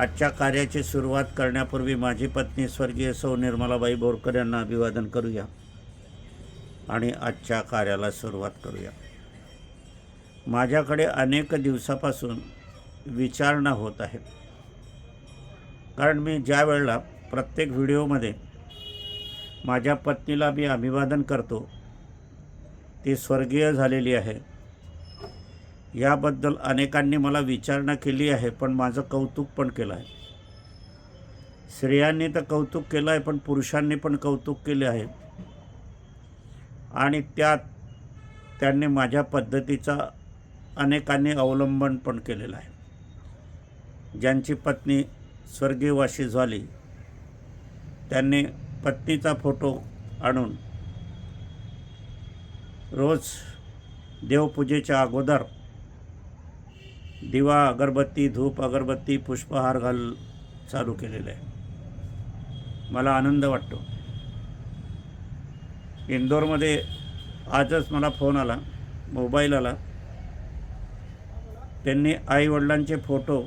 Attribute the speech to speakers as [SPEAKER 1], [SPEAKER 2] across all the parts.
[SPEAKER 1] आजच्या कार्याची सुरुवात करण्यापूर्वी माझी पत्नी स्वर्गीय सौ निर्मलाबाई बोरकर यांना अभिवादन करूया. आणि आजच्या कार्याला सुरुवात करूया. माझ्याकडे अनेक दिवसापासून विचारणा होत आहेत. कारण मी ज्या वेळेला प्रत्येक व्हिडिओमध्ये माझ्या पत्नीला मी अभिवादन करतो ती स्वर्गीय झालेली आहे. याबद्दल अनेकांनी मला विचारणा केली आहे पण माझं कौतुक पण केलं आहे. स्त्रियांनी तर कौतुक केलं आहे पण पुरुषांनी पण कौतुक केले आहे. आणि त्यात त्यांनी माझ्या पद्धतीचा अनेकांनी अवलंबन पण केलेलं आहे. ज्यांची पत्नी स्वर्गीयवाशी झाली त्यांनी पत्नीचा फोटो आणून रोज देवपूजेच्या अगोदर दिवा अगरबत्ती धूप अगरबत्ती पुष्पहार घाल चालू केलेलं आहे. मला आनंद वाटतो. इंदोरमध्ये आजच मला फोन आला मोबाईल आला. त्यांनी आईवडिलांचे फोटो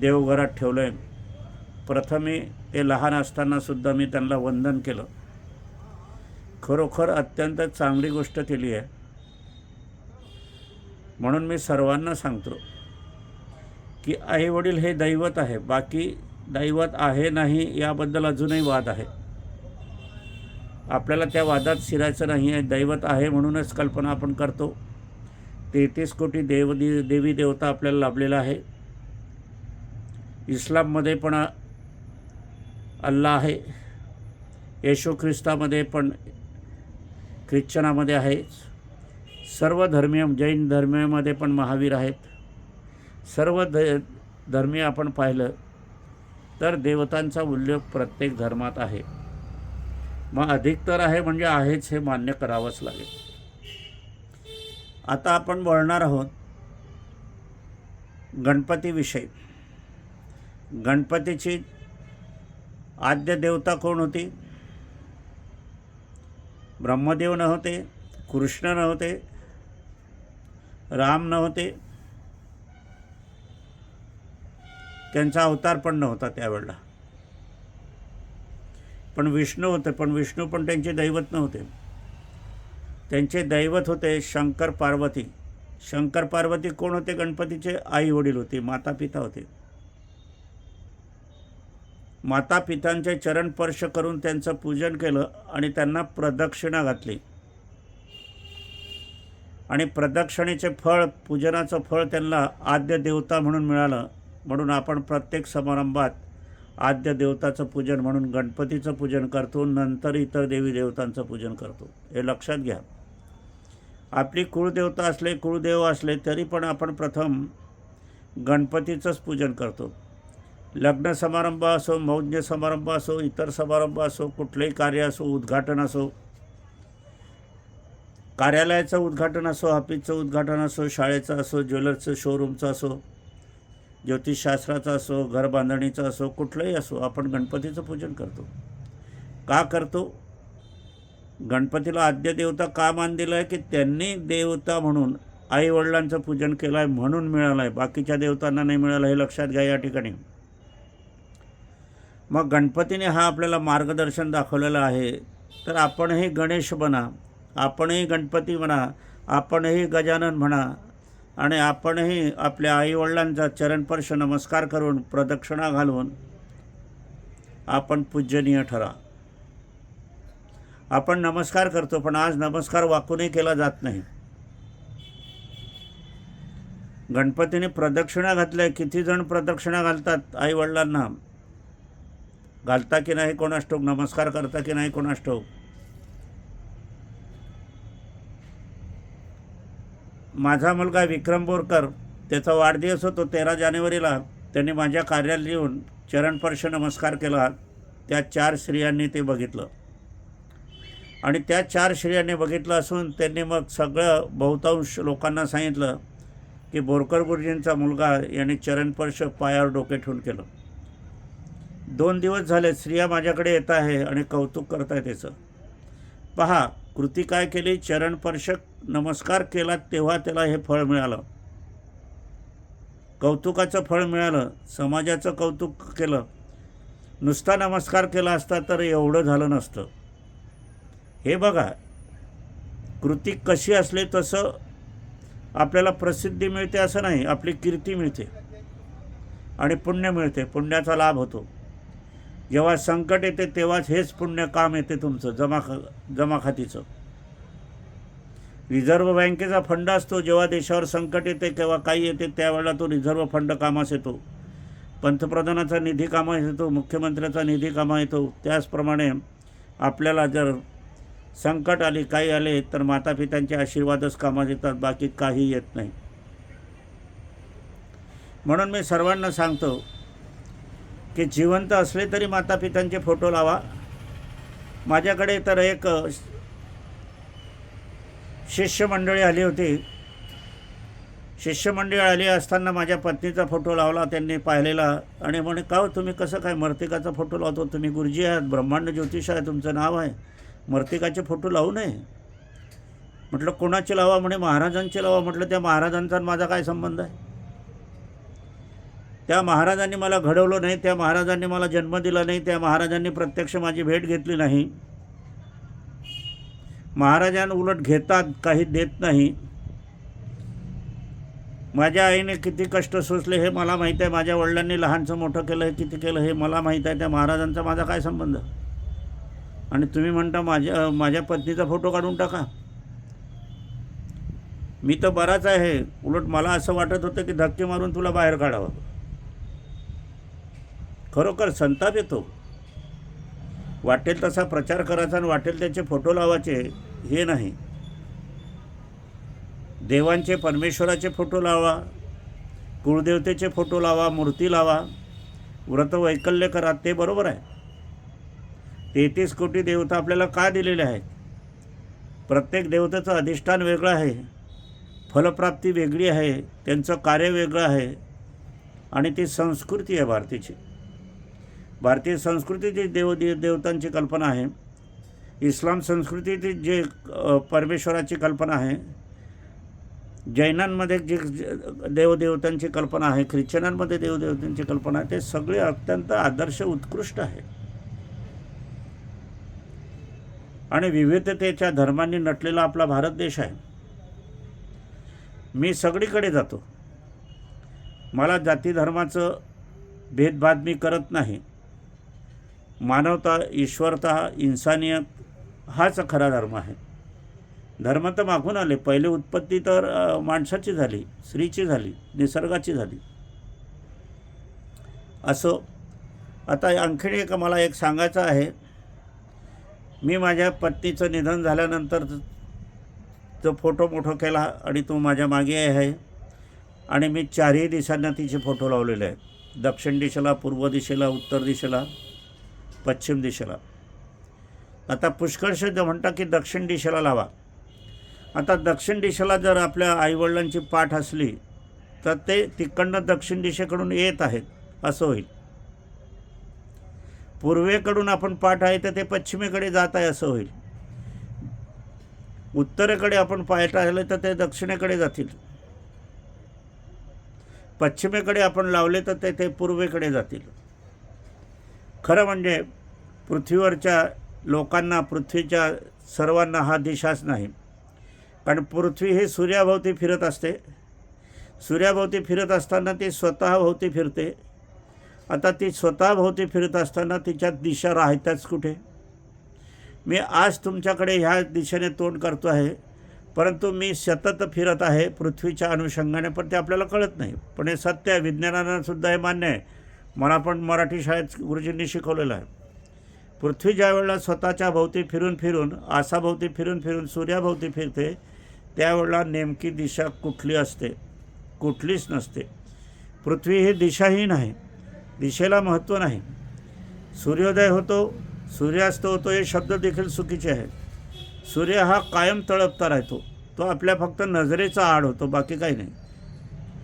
[SPEAKER 1] देवघरात ठेवले आहे प्रथमे ते लहान असतानासुद्धा मी त्यांना वंदन केलं. खरोखर अत्यंत चांगली गोष्ट केली आहे. म्हणून मी सर्वांना सांगतो की आईवडील हे दैवत आहे बाकी दैवत आहे नाही याबद्दल अजूनही वाद आहे. आपल्याला त्या वादात शिरायचं नाही आहे दैवत आहे म्हणूनच कल्पना आपण करतो. तेहतीस कोटी देव देवी देवता आपल्याला लाभलेला आहे. इस्लाममध्ये पण अल्ला आहे. येशू ख्रिस्तामध्ये पण ख्रिश्चनामध्ये आहे. सर्व धर्मीय जैन धर्मीयमध्ये पण महावीर आहेत. सर्व ध धर्मीय आपण पाहिलं तर देवतांचा उल्लेख प्रत्येक धर्मात आहे. मग अधिकतर आहे म्हणजे आहेच हे मान्य करावंच लागेल. आता आपण बोलणार आहोत गणपतीविषयी. गणपतीची आद्य देवता कोण होती? ब्रह्मदेव नव्हते कृष्ण नव्हते राम नव्हते. त्यांचा अवतार पण नव्हता त्यावेळेला. पण विष्णू होते पण विष्णू पण त्यांचे दैवत नव्हते. त्यांचे दैवत होते शंकर पार्वती. शंकर पार्वती कोण होते? गणपतीचे आई वडील होते माता पिता होते. माता पितांचे चरण स्पर्श करून त्यांचं पूजन केलं आणि त्यांना प्रदक्षिणा घातली. आणि प्रदक्षिणेचे फळ पूजनाचं फळ त्यांना आद्य देवता म्हणून मिळालं म्हणून आपण प्रत्येक समारंभात आद्य देवताचं पूजन म्हणून गणपतीचं पूजन करतो नंतर इतर देवी देवतांचं पूजन करतो. हे लक्षात घ्या. आपली कुळदेवता असले कुळदेव असले तरी पण आपण प्रथम गणपतीचंच पूजन करतो. लग्न समारंभ असो मौज्य समारंभ असो इतर समारंभ असो कुठलंही कार्य असो उद्घाटन असो कार्यालयाचं उद्घाटन असो ऑफिसचं उद्घाटन असो शाळेचं असो ज्वेलर्सचं शोरूमचं असो ज्योतिषशास्त्राचं असो घर बांधणीचं असो कुठलंही असो आपण गणपतीचं पूजन करतो. का करतो? गणपतीला आद्य देवता का मान दिलं आहे की त्यांनी देवता म्हणून आईवडिलांचं पूजन केलं आहे म्हणून मिळालं आहे बाकीच्या देवतांना नाही मिळालं हे लक्षात घ्या या ठिकाणी. मग गणपतीने हा आपल्याला मार्गदर्शन दाखवलेलं आहे तर आपणही गणेश बना. आपणही गणपती म्हणा आपणही गजानन म्हणा आणि आपणही आपल्या आईवडिलांचा चरणपर्श नमस्कार करून प्रदक्षिणा घालून आपण पूजनीय ठरा. आपण नमस्कार करतो पण आज नमस्कार वाकूनही केला जात नाही. गणपतीने प्रदक्षिणा घातल्या किती जण प्रदक्षिणा घालतात आईवडिलांना? घालता की नाही कोणास ठाऊक? नमस्कार करता की नाही कोणास ठाऊक? माझा मुलगा विक्रम बोरकर त्याचा वाढदिवस होतो तेरा जानेवारीला. त्यांनी माझ्या कार्यालय येऊन चरणपर्श नमस्कार केला. त्या चार स्त्रियांनी ते बघितलं. आणि त्या चार स्त्रियांनी बघितलं असून त्यांनी मग सगळं बहुतांश लोकांना सांगितलं की बोरकर गुरुजींचा मुलगा यांनी चरणपर्श पायावर डोके ठेवून केलं. दोन दिवस झाले स्त्रिया माझ्याकडे येत आहे आणि कौतुक करत आहे त्याचं पहा कृती काय केली? चरणपर्शक नमस्कार केला तेव्हा त्याला हे फळ मिळालं. कौतुकाचं फळ मिळालं समाजाचं कौतुक केलं. नुसता नमस्कार केला असता तर एवढं झालं नसतं. हे बघा कृती कशी असली तसं आपल्याला प्रसिद्धी मिळते असं नाही आपली कीर्ती मिळते. आणि पुण्य मिळते पुण्याचा लाभ होतो. जेव्हा संकट येते तेव्हाच हेच पुण्य काम येते तुमचं जमा ख रिझर्व्ह बँकेचा फंड असतो जेव्हा देशावर संकट येते किंवा काही येते त्यावेळेला तो रिझर्व्ह फंड कामास येतो. पंतप्रधानाचा निधी कामास येतो मुख्यमंत्र्याचा निधी कामा येतो. त्याचप्रमाणे आपल्याला जर संकट आले काही आले तर मातापित्यांचे आशीर्वादच कामात येतात बाकी काही येत नाही. म्हणून मी सर्वांना सांगतो की जिवंत असले तरी मातापित्यांचे फोटो लावा. माझ्याकडे तर एक शिष्यमंडळी आली होती. शिष्यमंडळी आली असताना माझ्या पत्नीचा फोटो लावला त्यांनी पाहिलेला. आणि म्हणे का तुम्ही कसं काय मर्तिकाचा फोटो लावतो? तुम्ही गुरुजी आहात ब्रह्मांड ज्योतिष आहे तुमचं नाव आहे. मर्तिकाचे फोटो लावू नये. म्हटलं कोणाचे लावा? म्हणे महाराजांचे लावा. म्हटलं त्या महाराजांचा माझा काय संबंध आहे? त्या महाराजांनी मला घडवलं नाही त्या महाराजांनी मला जन्म दिला नाही त्या महाराजांनी प्रत्यक्ष माझी भेट घेतली नाही. महाराजांना उलट घेतात काही देत नाही. माझ्या आईने किती कष्ट सोसले हे मला माहीत आहे. माझ्या वडिलांनी लहानचं मोठं केलं हे किती केलं हे मला माहीत आहे. त्या महाराजांचा माझा काय संबंध? आणि तुम्ही म्हणता माझ्या माझ्या पत्नीचा फोटो काढून टाका. मी तर बराच आहे. उलट मला असं वाटत होतं की धक्के मारून तुला बाहेर काढावं. खरोखर संताप येतो. वाटेल तसा प्रचार करायचा आणि वाटेल त्याचे फोटो लावायचे हे नाही. देवांचे परमेश्वराचे फोटो लावा कुळदेवतेचे फोटो लावा मूर्ती लावा व्रत वैकल्य करा ते बरोबर आहे. तेहतीस कोटी देवता आपल्याला का दिलेले आहेत? प्रत्येक देवतेचं अधिष्ठान वेगळं आहे फलप्राप्ती वेगळी आहे त्यांचं कार्य वेगळं आहे आणि ती संस्कृती आहे भारतीची. भारतीय संस्कृतीची देव देव देवतांची कल्पना आहे. इस्लाम संस्कृतीची जे परमेश्वराची कल्पना आहे. जैनांमध्ये जे जी- देवदेवतांची कल्पना आहे ख्रिश्चनांमध्ये देवदेवतांची कल्पना आहे ते सगळे अत्यंत आदर्श उत्कृष्ट आहे. आणि विविधतेच्या धर्मांनी नटलेला आपला भारत देश आहे. मी सगळीकडे जातो. मला जाती धर्माचं भेदभाद मी करत नाही. मानवता ईश्वरता इन्सानियत हाच खरा धर्म आहे. धर्म तर मागून आले. पहिले उत्पत्ती तर माणसाची झाली स्त्रीची झाली निसर्गाची झाली. असो. आता आणखीन एक मला एक सांगायचं आहे. मी माझ्या पत्नीचं निधन झाल्यानंतर तो फोटो मोठो केला आणि तो माझ्या मागे आहे. आणि मी चारही दिशांना तिचे फोटो लावलेले आहेत. दक्षिण दिशेला पूर्व दिशेला उत्तर दिशेला. पश्चिम दिशेला. आता पुष्कळशे जे म्हणतात की दक्षिण दिशेला लावा. आता दक्षिण दिशेला जर आपल्या आईवडिलांची पाठ असली तर ते तिकडनं दक्षिण दिशेकडून येत आहेत असं होईल. पूर्वेकडून आपण पाठ आहे तर ते पश्चिमेकडे जात आहे असं होईल. उत्तरेकडे आपण पाहायला आले तर ते दक्षिणेकडे जातील. पश्चिमेकडे आपण लावले तर ते ते पूर्वेकडे जातील. खरं म्हणजे पृथ्वीवरच्या लोकांना पृथ्वीच्या सर्वांना हा दिशाच नाही. कारण पृथ्वी ही सूर्याभोवती फिरत असते. सूर्याभोवती फिरत असताना ती स्वतःभोवती फिरते. आता ती स्वतःभोवती फिरत असताना तिच्यात दिशा राहत्याच कुठे? मी आज तुमच्याकडे ह्या दिशेने तोंड करतो आहे. परंतु मी सतत फिरत आहे पृथ्वीच्या अनुषंगाने पण ते आपल्याला कळत नाही. पण हे सत्य आहे विज्ञानानंसुद्धा हे मान्य आहे. मला पण मराठी शाळेत गुरुजींनी शिकवलेलं आहे. पृथ्वी ज्या वेळेला स्वतःच्या भोवती फिरून फिरून आसाभोवती फिरून फिरून सूर्याभोवती फिरते त्यावेळेला नेमकी दिशा कुठली असते? कुठलीच नसते. पृथ्वी ही दिशाहीन आहे. दिशेला महत्त्व नाही. सूर्योदय होतो सूर्यास्त होतो हे शब्द देखील चुकीचे आहेत. सूर्य हा कायम तळपता राहतो. तो आपल्या फक्त नजरेचा आड होतो बाकी काही नाही.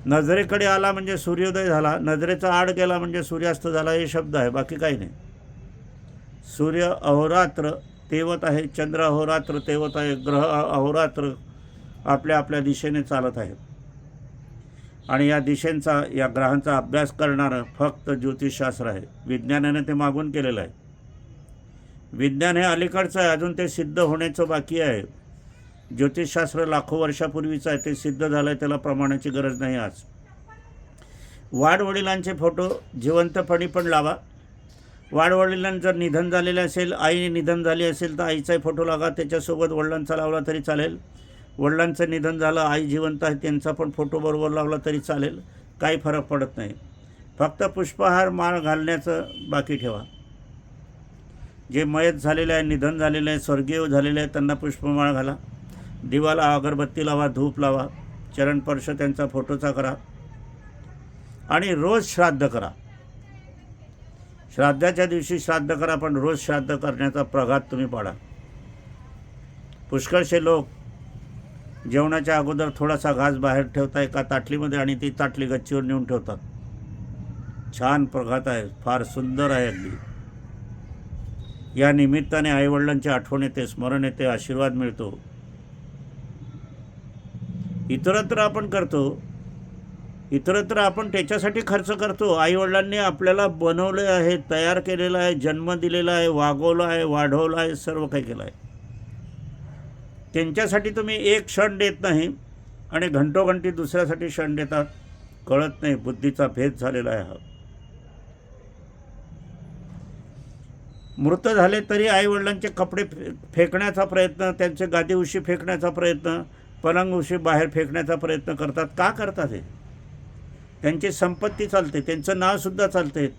[SPEAKER 1] नजरेकडे आला म्हणजे सूर्योदय झाला नजरेचा आड गेला म्हणजे सूर्यास्त झाला हे शब्द आहे बाकी काही नाही. सूर्य अहोरात्र तेवत आहे चंद्र अहोरात्र तेवत आहे ग्रह अहोरात्र आपल्या आपल्या दिशेने चालत आहेत आणि या दिशेंचा या ग्रहांचा अभ्यास करणारं फक्त ज्योतिषशास्त्र आहे. विज्ञानाने ते मागून केलेलं आहे. विज्ञान हे अलीकडचं आहे अजून ते सिद्ध होण्याचं बाकी आहे. ज्योतिषशास्त्र लाखो वर्षापूर्वीचं आहे ते सिद्ध झालं आहे त्याला प्रमाणाची गरज नाही आज. वाडवडिलांचे फोटो जिवंतपणी पण लावा. वाडवडिलां जर निधन झालेलं असेल आई निधन झाली असेल तर आईचाही फोटो लागा त्याच्यासोबत वडिलांचा लावला तरी चालेल. वडिलांचं निधन झालं आई जिवंत आहे त्यांचा पण फोटो बरोबर लावला तरी चालेल काही फरक पडत नाही. फक्त पुष्पहार माळ घालण्याचं बाकी ठेवा. जे मयत झालेले आहे निधन झालेलं आहे स्वर्गीय झालेले आहे त्यांना पुष्पमाळ घाला. दिवाला अगरबत्ती लावा धूप लावा चरणपर्श त्यांचा फोटोचा करा. आणि रोज श्राद्ध करा. श्राद्धाच्या दिवशी श्राद्ध करा पण रोज श्राद्ध करण्याचा प्रघात तुम्ही पाडा. पुष्कळसे लोक जेवणाच्या अगोदर थोडासा घास बाहेर ठेवता एका ताटलीमध्ये आणि ती ताटली गच्चीवर नेऊन ठेवतात. छान प्रघात आहे फार सुंदर आहे अगदी. या निमित्ताने आईवडिलांची आठवण येते स्मरण येते आशीर्वाद मिळतो. इतरत्र आपण करतो इतरत्र आपण त्याच्यासाठी खर्च करतो. आईवडिलांनी आपल्याला बनवले आहे तयार केलेलं आहे जन्म दिलेला आहे वागवलं आहे वाढवलं आहे सर्व काही केलं आहे. त्यांच्यासाठी तुम्ही एक क्षण देत नाही आणि घंटोघंटी दुसऱ्यासाठी क्षण देतात. कळत नाही बुद्धीचा भेद झालेला आहे हा. मृत झाले तरी आईवडिलांचे कपडे फेकण्याचा प्रयत्न त्यांचे गादी उशी फेकण्याचा प्रयत्न पलंग उशी बाहेर फेकण्याचा प्रयत्न करतात. का करतात हे? त्यांची संपत्ती चालते त्यांचं नावसुद्धा चालते.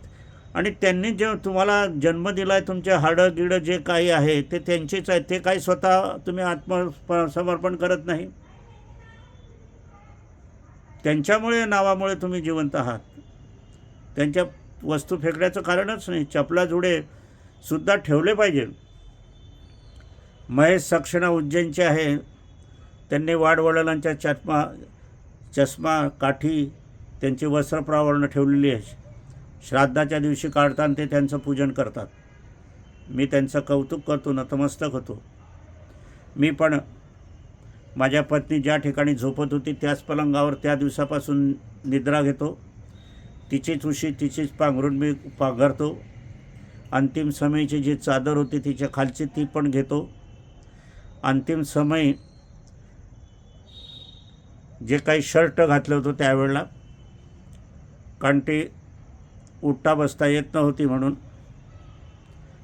[SPEAKER 1] आणि त्यांनी जे तुम्हाला जन्म दिला आहे तुमचे हाडं गिडं जे काही आहे ते त्यांचेच आहे. ते काही स्वतः तुम्ही आत्मसमर्पण करत नाही. त्यांच्यामुळे नावामुळे तुम्ही जिवंत आहात. त्यांच्या वस्तू फेकण्याचं कारणच नाही. चपला जुडे सुद्धा ठेवले पाहिजे. महेश सक्षणा उज्जैनचे आहे. त्यांनी वाडवडिलांच्या चष्मा चष्मा काठी त्यांची वस्त्रप्रावरणं ठेवलेली आहे. श्राद्धाच्या दिवशी काढताना ते त्यांचं पूजन करतात. मी त्यांचं कौतुक करतो नतमस्तक होतो. मी पण माझ्या पत्नी ज्या ठिकाणी झोपत होती त्याच पलंगावर त्या दिवसापासून निद्रा घेतो. तिचीच उशी तिचीच पांघरून मी पाघरतो. अंतिम समयची जी चादर होती तिच्या खालची ती पण घेतो. अंतिम समय जे काही शर्ट घातलं होतं त्यावेळेला कारण ती उठता बसता येत नव्हती म्हणून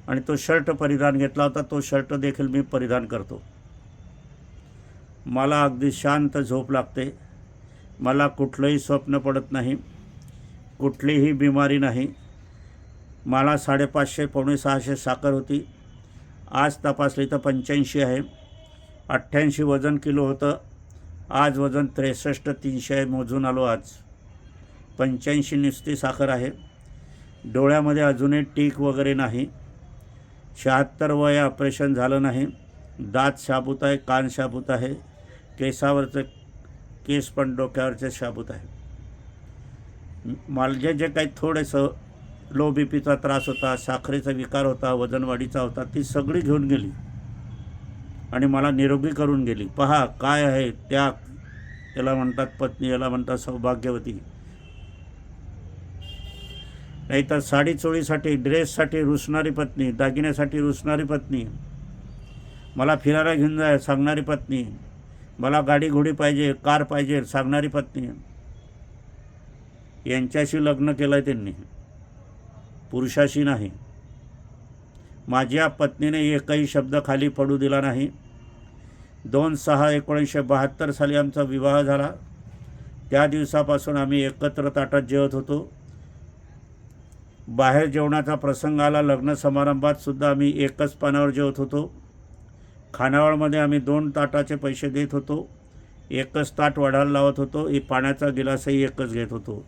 [SPEAKER 1] आणि तो शर्ट परिधान घेतला होता तो शर्ट देखील मी परिधान करतो. मला अगदी शांत झोप लागते. मला कुठलंही स्वप्न पडत नाही कुठलीही बिमारी नाही. मला साडेपाचशे पावणे सहाशे साखर होती. आज तपासली तर पंच्याऐंशी आहे. अठ्ठ्याऐंशी वजन किलो होतं. आज वजन त्रेसष्ट तीनशे आहे मोजून आलो आज. पंच्याऐंशी नुसती साखर आहे. डोळ्यामध्ये अजूनही टीक वगैरे नाही. शहात्तर वय ऑपरेशन झालं नाही. दात शाबूत आहे कान शाबूत आहे. केसावरचं केस पण डोक्यावरचे शाबूत आहे. मला जे जे काही थोडंसं लो बी पीचा त्रास होता साखरेचा विकार होता वजनवाढीचा होता ती सगळी घेऊन गेली. आणि मला निरोगी करून गेली. पहा काय आहे त्याग याला म्हणतात पत्नी याला म्हणतात सौभाग्यवती. नाहीतर साडी चोळीसाठी ड्रेससाठी रुसणारी पत्नी दागिन्यासाठी रुसणारी पत्नी मला फिरायला घेऊन जाय सांगणारी पत्नी मला गाडी घोडी पाहिजे कार पाहिजे सांगणारी पत्नी. यांच्याशी लग्न केलं आहे त्यांनी. पुरुषाशी नाही. माझ्या पत्नीने एकही शब्द खाली पडू दिला नाही. दोन सहा एकोणीसशे बहात्तर साली आमचा विवाह झाला. त्या दिवसापासून आम्ही एकत्र ताटात जेवत होतो. बाहेर जेवणाचा प्रसंग आला लग्न समारंभात सुद्धा आम्ही एकच पानावर जेवत होतो. खानावळमध्ये आम्ही दोन ताटाचे पैसे देत होतो. एकच ताट वाढायला लावत होतो. पाण्याचा गिलासही एकच घेत होतो.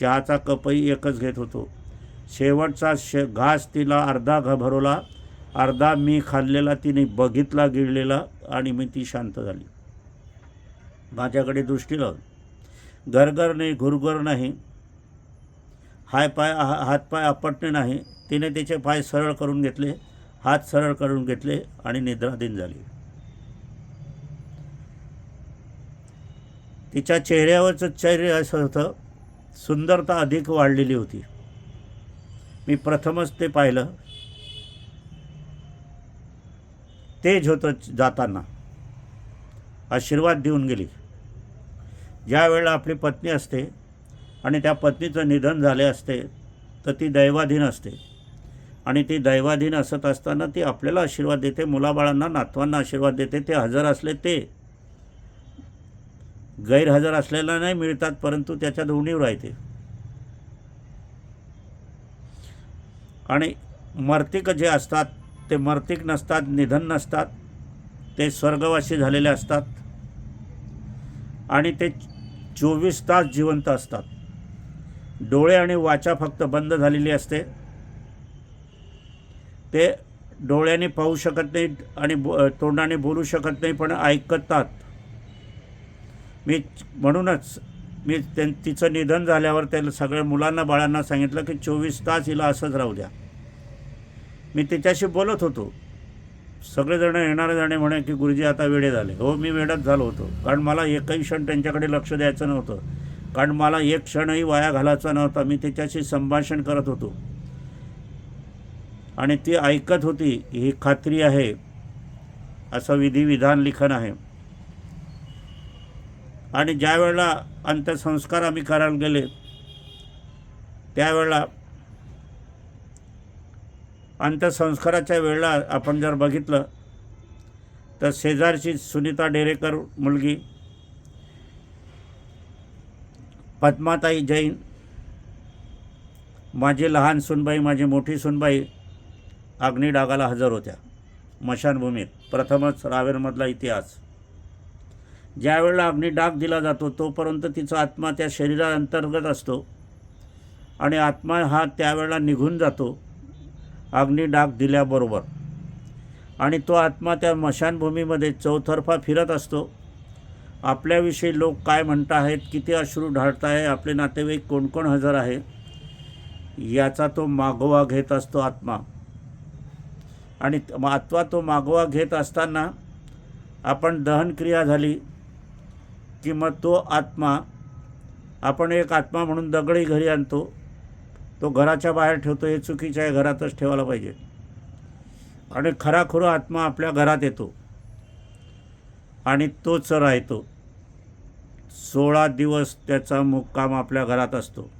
[SPEAKER 1] चहाचा कपही एकच घेत होतो. शेवटचा शे घास तिला अर्धा घ भरवला अर्धा मी खाल्लेला तिने बघितला गिळलेला आणि मी ती शांत झाली. माझ्याकडे दृष्टी लावून घरघर नाही घुरघुर नाही. हाय पाय हा हातपाय आपटणे नाही. तिने तिचे पाय सरळ करून घेतले. हात सरळ करून घेतले आणि निद्राधीन झाली. तिच्या चेहऱ्यावरचं चेहरे असं होतं. सुंदरता अधिक वाढलेली होती. मी प्रथमच ते पाहिलं. तेज होतं जाताना आशीर्वाद देऊन गेली. ज्या वेळेला आपली पत्नी असते आणि त्या पत्नीचं निधन झाले असते तर ती दैवाधीन असते. आणि ती दैवाधीन असत असताना ती आपल्याला आशीर्वाद देते मुलाबाळांना नातवांना आशीर्वाद देते. ते हजर असले ते गैरहजर असलेला नाही मिळतात परंतु त्याच्या दोन्हीवर राहते आणि मर्तिक जे असतात ते मर्तिक नसतात निधन नसतात ते स्वर्गवासी झालेले असतात आणि ते चोवीस तास जिवंत असतात. डोळे आणि वाचा फक्त बंद झालेली असते. ते डोळ्याने पाहू शकत नाहीत आणि बो तोंडाने बोलू शकत नाही पण ऐकतात. मी म्हणूनच मी त्यां तिचं निधन झाल्यावर त्याला सगळ्या मुलांना बाळांना सांगितलं की चोवीस तास हिला असंच राहू द्या. मी तिच्याशी बोलत होतो. सगळेजण येणारे जाणे म्हणे की गुरुजी आता वेडे झाले. हो मी वेडच झालो होतो. कारण मला एकही क्षण त्यांच्याकडे लक्ष द्यायचं नव्हतं. कारण मला एक क्षणही वाया घालायचा नव्हता. मी तिच्याशी संभाषण करत होतो. आणि ती ऐकत होती ही खात्री आहे असं विधिविधान लिखाण आहे. आणि ज्या वेळेला अंत्यसंस्कार आम्ही करायला गेले त्यावेळेला अंत्यसंस्काराच्या वेळेला आपण जर बघितलं तर शेजारची सुनीता डेरेकर मुलगी पद्माताई जैन माझी लहान सुनबाई माझी मोठी सुनबाई अग्निडागाला हजर होत्या. मशानभूमीत. प्रथमच रावेरमधला इतिहास. ज्यावेळेला अग्निडाग दिला जातो तोपर्यंत तिचा आत्मा त्या शरीराअंतर्गत असतो. आणि आत्मा हा त्यावेळेला निघून जातो अग्निडाग दिल्याबरोबर. आणि तो आत्मा त्या मशानभूमीमध्ये चौतर्फा फिरत असतो. आपल्याविषयी लोक काय म्हणत आहेत किती अश्रू ढाळत आहे आपले नातेवाईक कोण कोण हजर आहे याचा तो मागोवा घेत असतो आत्मा. आणि आत्मा तो मागोवा घेत असताना आपण दहनक्रिया झाली किंवा तो आत्मा आपण एक आत्मा म्हणून दगडी घरी आणतो तो घराच्या बाहेर ठेवतो हे चुकीचं आहे घरातच ठेवायला पाहिजे. आणि खराखुरा आत्मा आपल्या घरात येतो. आणि तोच राहतो. सोळा दिवस त्याचा मुक्काम आपल्या घरात असतो.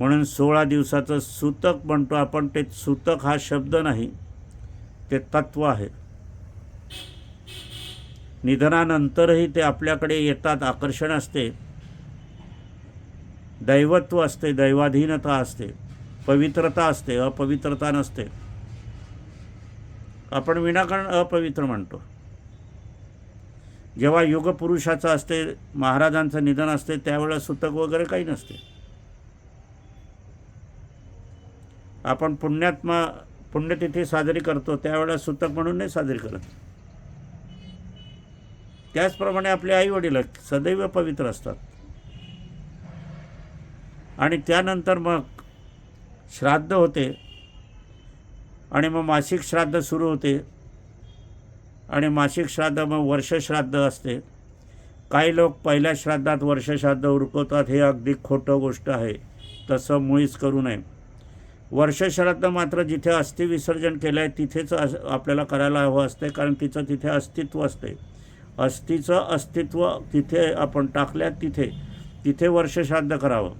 [SPEAKER 1] म्हणून सोळा दिवसाचं सूतक म्हणतो आपण ते सूतक हा शब्द नाही ते तत्व आहे. निधनानंतरही ते आपल्याकडे येतात आकर्षण असते. दैवत्व असते दैवाधीनता असते पवित्रता असते अपवित्रता नसते. आपण विनाकारण अपवित्र म्हणतो. जेव्हा युगपुरुषाचं असते महाराजांचं निधन असते त्यावेळेला सुतक वगैरे काही नसते. आपण पुण्यात्मा पुण्यतिथी साजरी करतो त्यावेळेला सुतक म्हणून नाही साजरी करत. त्याचप्रमाणे आपले आई वडील सदैव पवित्र असतात. आणि त्यानंतर मग श्राद्ध होते. आणि मग मासिक श्राद्ध सुरू होते. आणि मासिक श्राद्ध मग वर्षश्राद्ध असते. काही लोक पहिल्या श्राद्धात वर्षश्राद्ध उरकवतात हे अगदी खोटं गोष्ट आहे. तसं मुळीच करू नये. वर्षश्राद्ध मात्र जिथे अस्थि विसर्जन केलं आहे तिथेच आपल्याला करायला हवं असते कारण तिचं तिथे अस्तित्व असते. अस्थीचं अस्तित्व तिथे आपण टाकल्यात तिथे तिथे वर्षश्राद्ध करावं.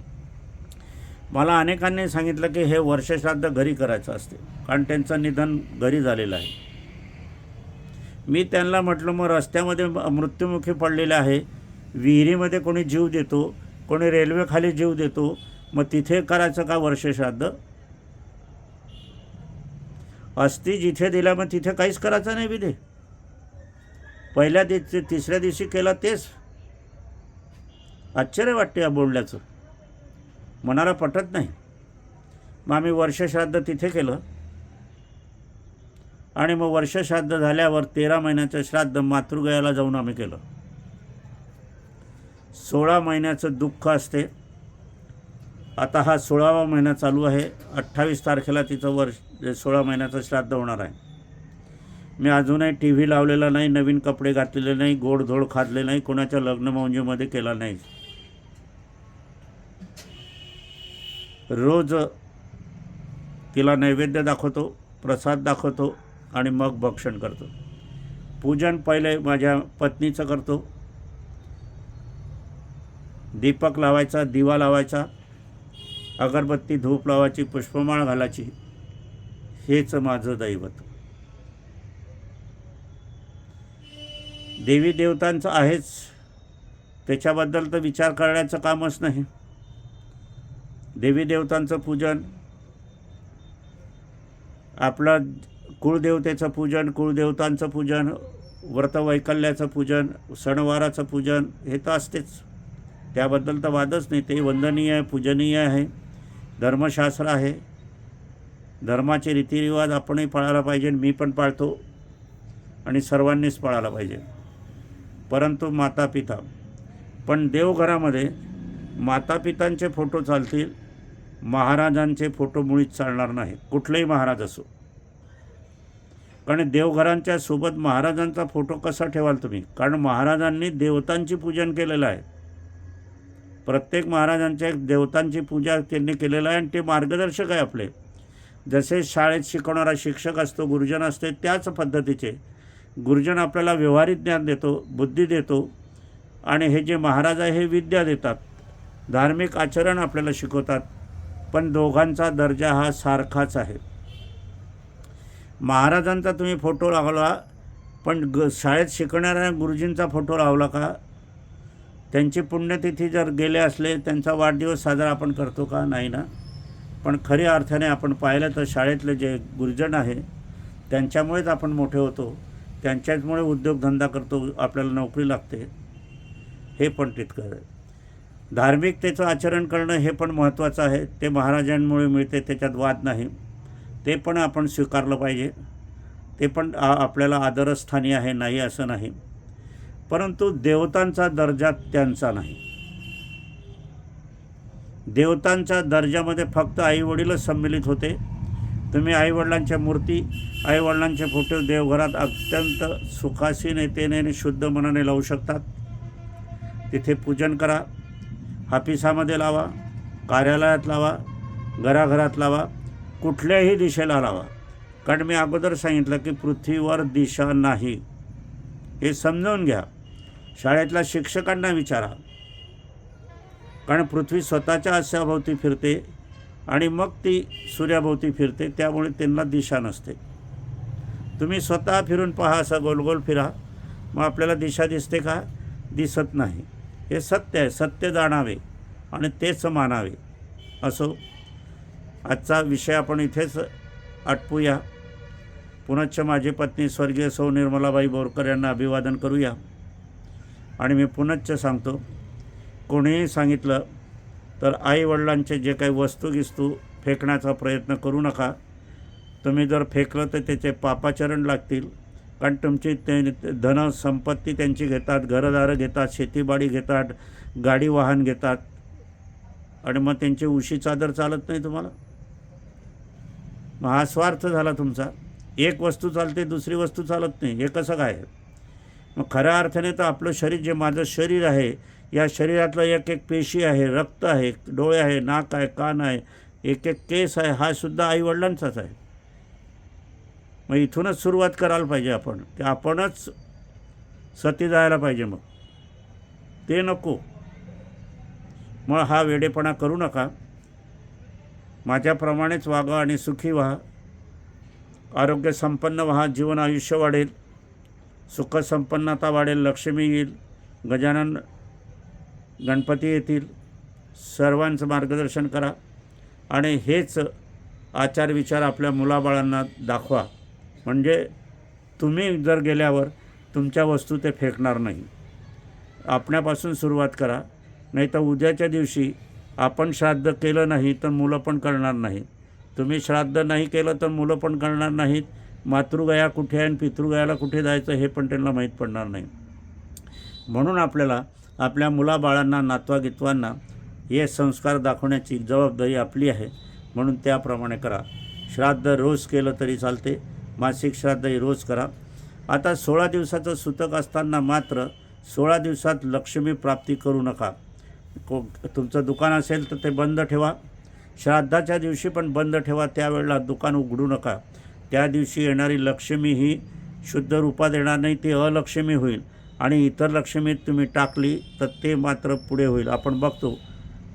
[SPEAKER 1] मला अनेकांनी सांगितलं की हे वर्षश्राद्ध घरी करायचं असते कारण त्यांचं निधन घरी झालेलं आहे. मी त्यांना म्हटलं मग रस्त्यामध्ये म- मृत्युमुखी पडलेलं आहे विहिरीमध्ये कोणी जीव देतो कोणी रेल्वेखाली जीव देतो मग तिथे करायचं का वर्षश्राद्ध? अस्थि जिथे दिला मग तिथे काहीच करायचं नाही विधे. पहिल्या दिवशी तिसऱ्या दिवशी केला तेच. आश्चर्य वाटते या बोलल्याचं मनाला पटत नाही. मग आम्ही वर्षश्राद्ध तिथे केलं. आणि मग वर्षश्राद्ध झाल्यावर तेरा महिन्याचं श्राद्ध मातृगयाला जाऊन आम्ही केलं. सोळा महिन्याचं दुःख असते. आता हा सोळावा महिना चालू आहे. अठ्ठावीस तारखेला तिचं वर्ष सोळा महिन्याचं श्राद्ध होणार आहे. मी अजूनही टी व्ही लावलेला नाही नवीन कपडे घातलेले नाही गोडधोड खाल्ले नाही कोणाच्या लग्न मौंजीमध्ये केला नाही. रोज तिला नैवेद्य दाखवतो प्रसाद दाखवतो आणि मग भक्षण करतो. पूजन पहिले माझ्या पत्नीचं करतो. दीपक लावायचा दिवा लावायचा अगरबत्ती धूप लावायची पुष्पमाळ घालायची. हेच माझं दैवत. देवी देवतांचं आहेच. त्याच्याबद्दल तर विचार करण्याचं कामच नाही. देवी देवतांचं पूजन आपलं कुळदेवतेचं पूजन कुळदेवतांचं पूजन व्रतवैकल्याचं पूजन सणवाराचं पूजन हे तर असतेच. त्याबद्दल तर वादच नाही. ते वंदनीय आहे पूजनीय आहे. धर्मशास्त्र आहे. धर्माचे रीतिरिवाज आपणही पाळायला पाहिजे मी पण पाळतो आणि सर्वांनीच पाळायला पाहिजे. परंतु मातापिता. पण देवघरामध्ये मातापितांचे फोटो चालतील महाराजांचे फोटो मुळीच चालणार नाही कुठलेही महाराज असो. कारण देवघरांच्या सोबत महाराजांचा फोटो कसा ठेवाल तुम्ही? कारण महाराजांनी देवतांची पूजन केलेलं आहे. प्रत्येक महाराजांच्या देवतांची पूजा त्यांनी केलेलं आहे आणि ते मार्गदर्शक आहे आपले. जसे शाळेत शिकवणारा शिक्षक असतो गुरुजन असते त्याच पद्धतीचे गुरुजन आपल्याला व्यवहारिक ज्ञान देतो बुद्धी देतो आणि हे जे महाराज आहे हे विद्या देतात. धार्मिक आचरण आपल्याला शिकवतात पण दोघांचा दर्जा हा सारखाच आहे. महाराजांचा तुम्ही फोटो लावला पण ग शाळेत शिकणाऱ्या गुरुजींचा फोटो लावला का? त्यांची पुण्यतिथी जर गेले असले त्यांचा वाढदिवस साजरा आपण करतो का? नाही ना. पण खऱ्या अर्थाने आपण पाहिलं तर शाळेतले जे गुरुजन आहे त्यांच्यामुळेच आपण मोठे होतो. त्यांच्याचमुळे उद्योगधंदा करतो आपल्याला नोकरी लागते हे पण तितकं धार्मिकतेचं आचरण करणं हे पण महत्त्वाचं आहे. ते महाराजांमुळे मिळते त्याच्यात वाद नाही. ते पण आपण स्वीकारलं पाहिजे. ते पण आपल्याला आदरस्थानी आहे नाही असं नाही. परंतु देवतांचा दर्जा त्यांचा नाही. देवतांच्या दर्जामध्ये फक्त आईवडीलच संमिलित होते. तुम्ही आईवडिलांच्या मूर्ती आईवडिलांचे फोटो देवघरात अत्यंत सुखासी नेतेने आणि शुद्ध मनाने लावू शकतात. तिथे पूजन करा हापिसामध्ये लावा कार्यालयात लावा घराघरात लावा कुठल्याही दिशेला लावा. कारण मी अगोदर सांगितलं की पृथ्वीवर दिशा नाही. हे समजावून घ्या. शाळेतल्या शिक्षकांना विचारा. कारण पृथ्वी स्वतःच्या आस्याभोवती फिरते आणि मग ती सूर्याभोवती फिरते त्यामुळे त्यांना दिशा नसते. तुम्ही स्वतः फिरून पहा असं गोल गोल फिरा. मग आपल्याला दिशा दिसते का? दिसत नाही. हे सत्य आहे. सत्य जाणावे आणि तेच मानावे. असो. आजचा विषय आपण इथेच आटपूया. पुनश्च माझी पत्नी स्वर्गीय सौ निर्मलाबाई बोरकर यांना अभिवादन करूया. आणि मी पुनश्च सांगतो कोणीही सांगितलं तर आईवडिलांचे जे काही वस्तूगिस्तू फेकण्याचा प्रयत्न करू नका. तुम्ही जर फेकलं तर त्याचे पापाचरण लागतील. कारण तुमची ते धन संपत्ती त्यांची घेतात घरदारं घेतात शेतीबाडी घेतात गाडी वाहन घेतात. आणि मग त्यांची उशी चादर चालत नाही तुम्हाला? मग हा स्वार्थ झाला तुमचा. एक वस्तू चालते दुसरी वस्तू चालत नाही. हे कसं काय? मग खऱ्या अर्थाने तर आपलं शरीर जे माझं शरीर आहे या शरीरातलं एक एक पेशी आहे रक्त आहे डोळे आहे नाक आहे कान आहे एक एक केस आहे हा सुद्धा आईवडिलांचाच आहे. मग इथूनच सुरुवात करायला पाहिजे आपण की आपणच सती जायला पाहिजे मग. ते नको. मग हा वेडेपणा करू नका. माझ्याप्रमाणेच वागा आणि सुखी व्हा. आरोग्य संपन्न व्हा जीवन आयुष्य वाढेल. सुखसंपन्नता वाढेल लक्ष्मी येईल. गजानन गणपती येतील सर्वांचं मार्गदर्शन करा आणि हेच आचार विचार आपल्या मुलाबाळांना दाखवा. म्हणजे तुम्ही जर गेल्यावर तुमच्या वस्तू ते फेकणार नाही. आपण्यापासून सुरुवात करा. नाही तर उद्याच्या दिवशी आपण श्राद्ध केलं नाही तर मुलं पण करणार नाही तुम्ही श्राद्ध नाही केलं तर मुलं पण करणार नाहीत. मातृगया कुठे आहे आणि पितृगयाला कुठे जायचं हे पण त्यांना माहीत पडणार नाही. म्हणून आपल्याला आपल्या मुलाबाळांना नातवागित्वांना हे संस्कार दाखवण्याची जबाबदारी आपली आहे म्हणून त्याप्रमाणे करा. श्राद्ध रोज केलं तरी चालते मासिक श्राद्धही रोज करा. आता सोळा दिवसाचं सुतक असताना मात्र सोळा दिवसात लक्ष्मी प्राप्ती करू नका. को तुमचं दुकान असेल तर ते बंद ठेवा. श्राद्धाच्या दिवशी पण बंद ठेवा त्यावेळेला दुकान उघडू नका. त्या दिवशी येणारी लक्ष्मी ही शुद्ध रूपात येणार नाही ती अलक्ष्मी होईल. आणि इतर लक्ष्मीत तुम्ही टाकली तर ते मात्र पुढे होईल. आपण बघतो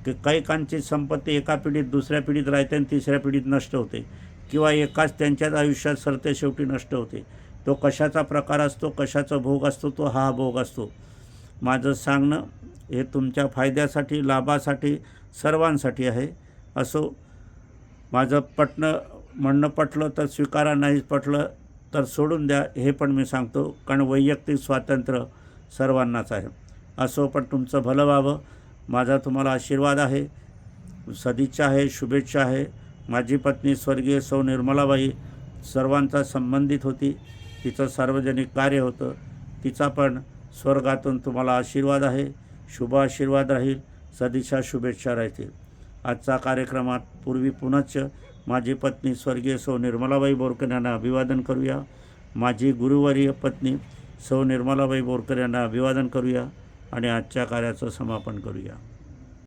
[SPEAKER 1] की कैकांची संपत्ती एका पिढीत दुसऱ्या पिढीत राहते आणि तिसऱ्या पिढीत नष्ट होते. किंवा एकाच त्यांच्याच आयुष्यात सरते शेवटी नष्ट होते. तो कशाचा प्रकार असतो कशाचा भोग असतो तो हा भोग असतो. माझं सांगणं हे तुमच्या फायद्यासाठी लाभासाठी सर्वांसाठी आहे. असो माझं पटणं म्हणणं पटलं तर स्वीकारा नाही पटलं तर सोडून द्या हे पण मी सांगतो कारण वैयक्तिक स्वातंत्र्य सर्वांनाच आहे. असो पण तुमचं भलं व्हावं. माझा तुम्हाला आशीर्वाद आहे. सदिच्छा आहे शुभेच्छा आहे. माझी पत्नी स्वर्गीय सौ निर्मलाबाई सर्वांचा संबंधित होती. तिचं सार्वजनिक कार्य होतं. तिचा पण स्वर्गातून तुम्हाला आशीर्वाद आहे. शुभ आशीर्वाद राहील. सदिच्छा शुभेच्छा राहतील. आजचा कार्यक्रमात पूर्वी पुनश्च माझी पत्नी स्वर्गीय सौ निर्मलाबाई बोरकर यांना अभिवादन करूया. माझी गुरुवर्य पत्नी सौ निर्मलाबाई बोरकर यांना अभिवादन करूया आणि आजच्या कार्याचं समापन करूया.